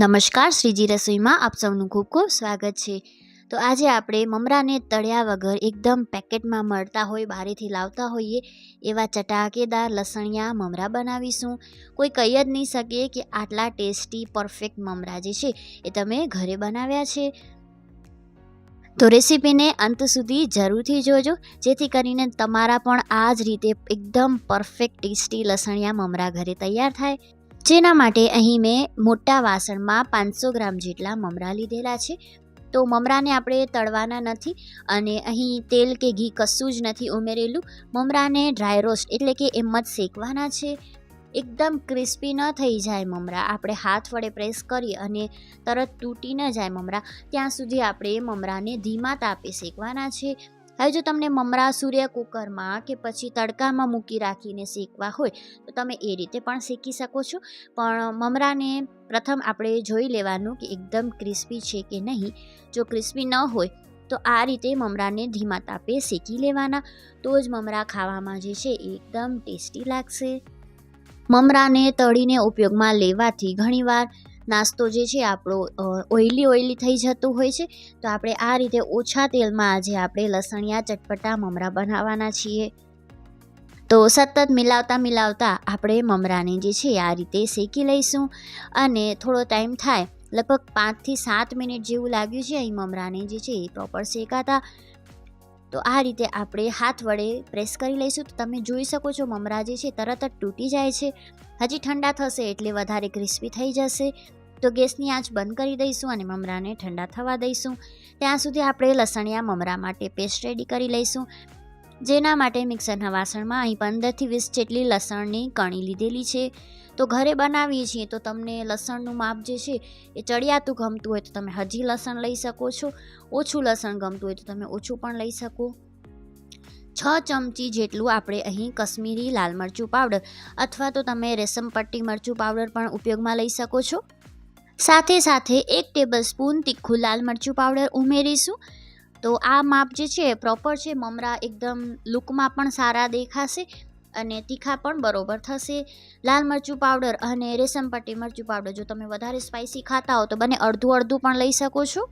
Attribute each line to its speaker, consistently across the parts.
Speaker 1: નમસ્કાર, શ્રીજી રસોઈમાં આપ સૌનું ખૂબ ખૂબ સ્વાગત છે. તો આજે આપણે મમરાને તળ્યા વગર એકદમ પેકેટમાં મળતા હોય બહારેથી લાવતા હોઈએ, એવા ચટાકેદાર લસણિયા મમરા બનાવીશું. કોઈ કહી જ નહીં શકે કે આટલા ટેસ્ટી, પરફેક્ટ મમરા જે છે, એ તમે ઘરે બનાવ્યા છે. તો રેસીપીને અંત સુધી જરૂરથી જોજો, જેથી કરીને તમારા પણ આ જ રીતે એકદમ પરફેક્ટ, ટેસ્ટી લસણિયા મમરા ઘરે તૈયાર થાય. જેના માટે અહીં મેં મોટા વાસણમાં પાંચસો ગ્રામ જેટલા મમરા લીધેલા છે. તો મમરાને આપણે તળવાના નથી અને અહીં તેલ કે ઘી કશું જ નથી ઉમેરેલું. મમરાને ડ્રાય રોસ્ટ એટલે કે એમ જ શેકવાના છે. એકદમ ક્રિસ્પી ન થઈ જાય મમરા. આપણે હાથ વડે પ્રેસ કરી અને તરત તૂટી ન જાય મમરા. ત્યાં સુધી આપણે મમરાને ધીમા તાપે શેકવાના છે. હવે જો તમને મમરા સૂર્ય કુકરમાં કે પછી તડકામાં મૂકી રાખીને શેકવા હોય, તો તમે એ રીતે પણ શેકી શકો છો. પણ મમરાને પ્રથમ આપણે જોઈ લેવાનું કે એકદમ ક્રિસ્પી છે કે નહીં. જો ક્રિસ્પી ન હોય, તો આ રીતે મમરાને ધીમા તાપે શેકી લેવાના. તો જ મમરા ખાવામાં જે છે એકદમ ટેસ્ટી લાગશે. મમરાને તળીને ઉપયોગમાં લેવાથી ઘણીવાર નાસ્તો જે છે આપણો ઓઇલી ઓઇલી થઈ જતું હોય છે. તો આપણે આ રીતે ઓછા તેલમાં આજે આપણે લસણિયા, ચટપટા, મમરા બનાવવાના છીએ. તો સતત મિલાવતા મિલાવતા આપણે મમરાને જે છે આ રીતે શેકી લઈશું. અને થોડો ટાઈમ થાય, લગભગ પાંચથી સાત મિનિટ જેવું લાગ્યું છે અહીં મમરાને જે છે એ પ્રોપર શેકાતા. તો આ રીતે આપણે હાથ વડે પ્રેસ કરી લઈશું. તો તમે જોઈ શકો છો મમરા જે છે, તરત જ તૂટી જાય છે. હજી ઠંડા થશે એટલે વધારે ક્રિસ્પી થઈ જશે. તો ગેસની આંચ બંધ કરી દઈશું અને મમરાને ઠંડા થવા દઈશું. ત્યાં સુધી આપણે લસણિયા મમરા માટે પેસ્ટ રેડી કરી લઈશું. જેના માટે મિક્સરના વાસણમાં અહીં પંદરથી વીસ જેટલી લસણની કણી લીધેલી છે. તો ઘરે બનાવીએ છીએ, તો તમને લસણનું માપ જે છે એ ચડિયાતું ગમતું હોય તો તમે હજી લસણ લઈ શકો છો. ઓછું લસણ ગમતું હોય તો તમે ઓછું પણ લઈ શકો. છ ચમચી જેટલું આપણે અહીં કશ્મીરી લાલ મરચું પાવડર અથવા તો તમે રેશમ પટ્ટી મરચું પાવડર પણ ઉપયોગમાં લઈ શકો છો. સાથે સાથે એક ટેબલ સ્પૂન તીખું લાલ મરચું પાવડર ઉમેરીશું. તો આ માપ જે છે પ્રોપર છે, મમરા એકદમ લુકમાં પણ સારા દેખાશે. અને તીખા પણ બરોબર થશે. લાલ મરચું પાવડર અને રેશમ પટ્ટી મરચું પાવડર જો તમે વધારે સ્પાઇસી ખાતા હો તો બને અડધું અડધું પણ લઈ શકો છો.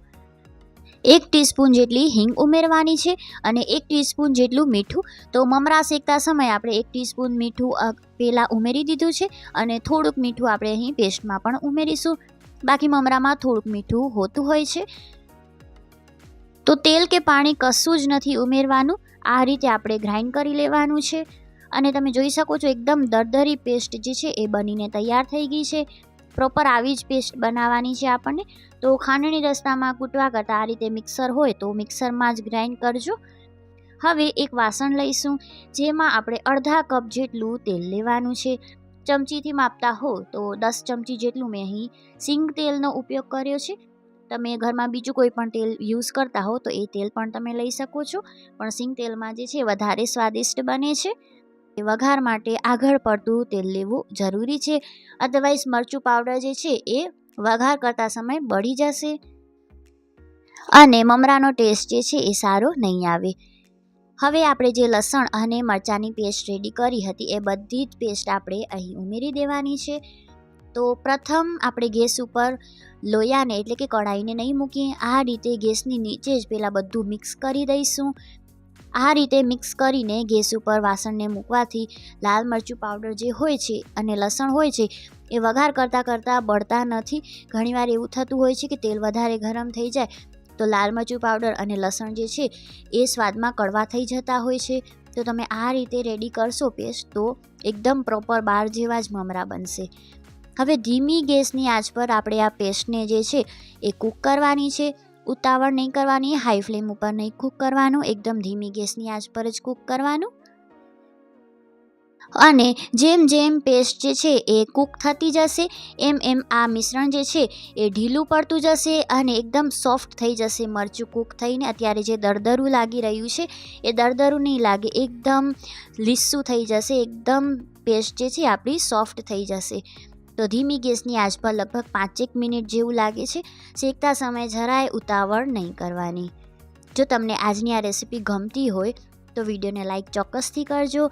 Speaker 1: એક ટીસ્પૂન જેટલી હિંગ ઉમેરવાની છે અને એક ટીસ્પૂન જેટલું મીઠું. તો મમરા શેકતા સમયે આપણે એક ટીસ્પૂન મીઠું પહેલાં ઉમેરી દીધું છે અને થોડુંક મીઠું આપણે અહીં પેસ્ટમાં પણ ઉમેરીશું. બાકી મમરામાં થોડુંક મીઠું હોતું હોય છે. તો તેલ કે પાણી કશું જ નથી ઉમેરવાનું. આ રીતે આપણે ગ્રાઇન્ડ કરી લેવાનું છે. અને તમે જોઈ શકો છો એકદમ દરદરી પેસ્ટ જે છે એ બનીને તૈયાર થઈ ગઈ છે. પ્રોપર આવી જ પેસ્ટ બનાવવાની છે આપણને. તો ખાંડણી રસ્તામાં કૂટવા કરતાં આ રીતે મિક્સર હોય તો મિક્સરમાં જ ગ્રાઇન્ડ કરજો. હવે એક વાસણ લઈશું, જેમાં આપણે અડધા કપ જેટલું તેલ લેવાનું છે. ચમચીથી માપતા હો તો દસ ચમચી જેટલું મેં અહીં સિંગ તેલનો ઉપયોગ કર્યો છે. તમે ઘરમાં બીજું કોઈ પણ તેલ યુઝ કરતા હો તો એ તેલ પણ તમે લઈ શકો છો. પણ સિંગ તેલમાં જે છે વધારે સ્વાદિષ્ટ બને છે. વઘાર માટે આગળ પડતું તેલ લેવું જરૂરી છે. અધરવાઇઝ મરચું પાવડર જે છે એ વઘાર કરતા સમય બળી જશે. અને મમરાનો ટેસ્ટ જે છે એ સારો નહીં આવે. હવે આપણે જે લસણ અને મરચાંની પેસ્ટ રેડી કરી હતી એ બધી જ પેસ્ટ આપણે અહીં ઉમેરી દેવાની છે. તો પ્રથમ આપણે ગેસ ઉપર લોયાને એટલે કે કઢાઈને નહીં મૂકીએ. આ રીતે ગેસની નીચે જ પહેલાં બધું મિક્સ કરી દઈશું. આ રીતે મિક્સ કરીને ગેસ ઉપર વાસણને મૂકવાથી લાલ મરચું પાવડર જે હોય છે અને લસણ હોય છે, એ વઘાર કરતાં કરતાં બળતા નથી. ઘણીવાર એવું થતું હોય છે કે તેલ વધારે ગરમ થઈ જાય તો લાલ મરચું પાવડર અને લસણ જે છે, એ સ્વાદમાં કડવા થઈ જતા હોય છે. તો તમે આ રીતે રેડી કરશો પેસ્ટ તો એકદમ પ્રોપર બાર જેવા જ મમરા બનશે. હવે ધીમી ગેસની આંચ પર આપણે આ પેસ્ટને જે છે, એ કૂક કરવાની છે. ઉતાવળ નહીં કરવાની હાઈ ફ્લેમ ઉપર નહીં કૂક કરવાનું, એકદમ ધીમી ગેસની આંચ પર જ કૂક કરવાનું. અને જેમ જેમ પેસ્ટ જે છે એ કૂક થતી જશે, એમ એમ આ મિશ્રણ જે છે એ ઢીલું પડતું જશે અને એકદમ સોફ્ટ થઈ જશે. મરચું કૂક થઈને અત્યારે જે દરદરું લાગી રહ્યું છે, એ દરદરું નહીં લાગે, એકદમ લીસું થઈ જશે, એકદમ પેસ્ટ જે છે આપણી સોફ્ટ થઈ જશે. તો ધીમી ગેસની આંચ પર લગભગ પાંચેક મિનિટ જેવું લાગે છે. શેકતા સમયે જરાય ઉતાવળ નહીં કરવાની. જો તમને આજની આ રેસીપી ગમતી હોય, તો વિડીયોને લાઇક ચોક્કસથી કરજો.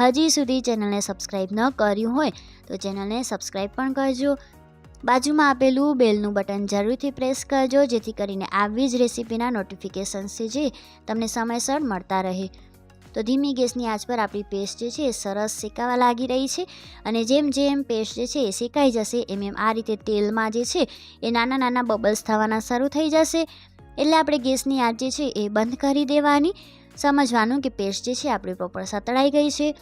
Speaker 1: હજી સુધી ચેનલને સબસ્ક્રાઈબ ન કર્યું હોય, તો ચેનલને સબસ્ક્રાઈબ પણ કરજો. બાજુમાં આપેલું બેલનું બટન જરૂરથી પ્રેસ કરજો, જેથી કરીને આવી જ રેસીપીના નોટિફિકેશન્સ છે જે તમને સમયસર મળતા રહે. તો ધીમી ગેસની આંચ પર આપણી પેસ્ટ જે છે એ સરસ શેકાવા લાગી રહી છે અને જેમ જેમ પેસ્ટ જે છે એ શેકાઈ જશે, એમ એમ આ રીતે તેલમાં જે છે એ નાના નાના બબલ્સ થવાના શરૂ થઈ જશે. એટલે આપણે ગેસની આંચ જે છે એ બંધ કરી દેવાની. સમજવાનું કે પેસ્ટ જે છે આપણી પ્રોપર સતળાઈ ગઈ છે.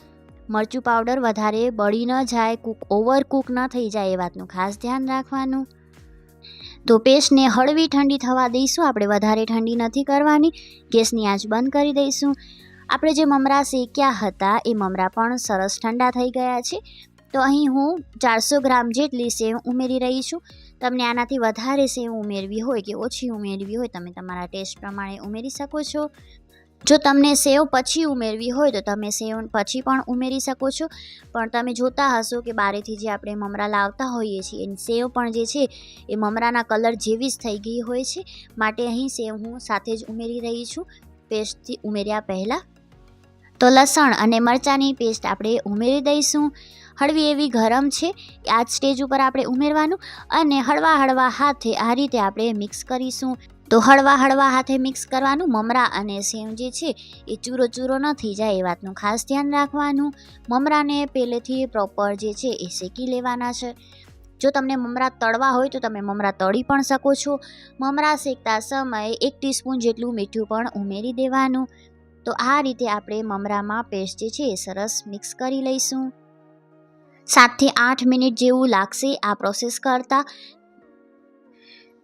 Speaker 1: મરચું પાવડર વધારે બળી ન જાય, કૂક ઓવર કૂક ન થઈ જાય એ વાતનું ખાસ ધ્યાન રાખવાનું. તો પેસ્ટને હળવી ઠંડી થવા દઈશું, આપણે વધારે ઠંડી નથી કરવાની. ગેસની આંચ બંધ કરી દઈશું. આપણે જે મમરા શેક્યા હતા, એ મમરા પણ સરસ ઠંડા થઈ ગયા છે. તો અહીં હું ચારસો ગ્રામ જેટલી સેવ ઉમેરી રહી છું. તમને આનાથી વધારે સેવ ઉમેરવી હોય કે ઓછી ઉમેરવી હોય, તમે તમારા ટેસ્ટ પ્રમાણે ઉમેરી શકો છો. જો તમને સેવ પછી ઉમેરવી હોય, તો તમે સેવ પછી પણ ઉમેરી શકો છો. પણ તમે જોતા હશો કે બારેથી જે આપણે મમરા લાવતા હોઈએ છીએ, એની સેવ પણ જે છે, એ મમરાના કલર જેવી જ થઈ ગઈ હોય છે. માટે અહીં સેવ હું સાથે જ ઉમેરી રહી છું. પેસ્ટથી ઉમેર્યા પહેલાં તો લસણ અને મરચાંની પેસ્ટ આપણે ઉમેરી દઈશું. હળવી એવી ગરમ છે આ જ સ્ટેજ ઉપર આપણે ઉમેરવાનું અને હળવા હળવા હાથે આ રીતે આપણે મિક્સ કરીશું. તો હળવા હળવા હાથે મિક્સ કરવાનું, મમરા અને સેવ જે છે એ ચૂરો ચૂરો ન થઈ જાય એ વાતનું ખાસ ધ્યાન રાખવાનું. મમરાને પહેલેથી પ્રોપર જે છે એ શેકી લેવાના છે. જો તમને મમરા તળવા હોય તો તમે મમરા તળી પણ શકો છો. મમરા શેકતા સમયે એક ટીસ્પૂન જેટલું મીઠું પણ ઉમેરી દેવાનું. તો આ રીતે આપણે મમરામાં પેસ્ટ જે છે સરસ મિક્સ કરી લઈશું. સાતથી આઠ મિનિટ જેવું લાગશે આ પ્રોસેસ કરતાં.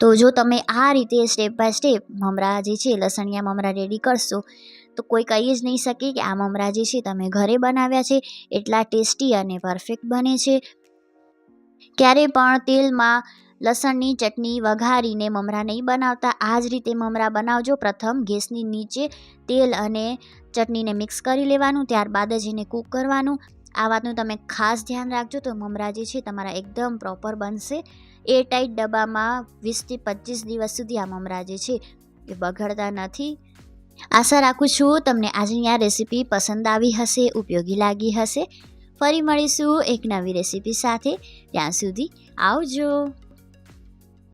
Speaker 1: તો જો તમે આ રીતે સ્ટેપ બાય સ્ટેપ મમરા જે છે લસણિયા મમરા રેડી કરશો, તો કોઈ કહી જ નહીં શકે કે આ મમરા જે છે તમે ઘરે બનાવ્યા છે, એટલા ટેસ્ટી અને પરફેક્ટ બને છે. ક્યારે પણ તેલમાં લસણની ચટણી વઘારીને મમરા નહીં બનાવતા. આ જ રીતે મમરા બનાવજો. પ્રથમ ગેસની નીચે તેલ અને ચટણીને મિક્સ કરી લેવાનું, ત્યારબાદ જ એને કૂક કરવાનું. આ વાતનું તમે ખાસ ધ્યાન રાખજો તો મમરા જે છે તમારા એકદમ પ્રોપર બનશે. એ ટાઈટ ડબ્બામાં વીસથી પચીસ દિવસ સુધી આ મમરા જે છે એ બગડતા નથી. આશા રાખું છું તમને આજની આ રેસીપી પસંદ આવી હશે, ઉપયોગી લાગી હશે. ફરી મળીશું એક નવી રેસીપી સાથે. ત્યાં સુધી આવજો.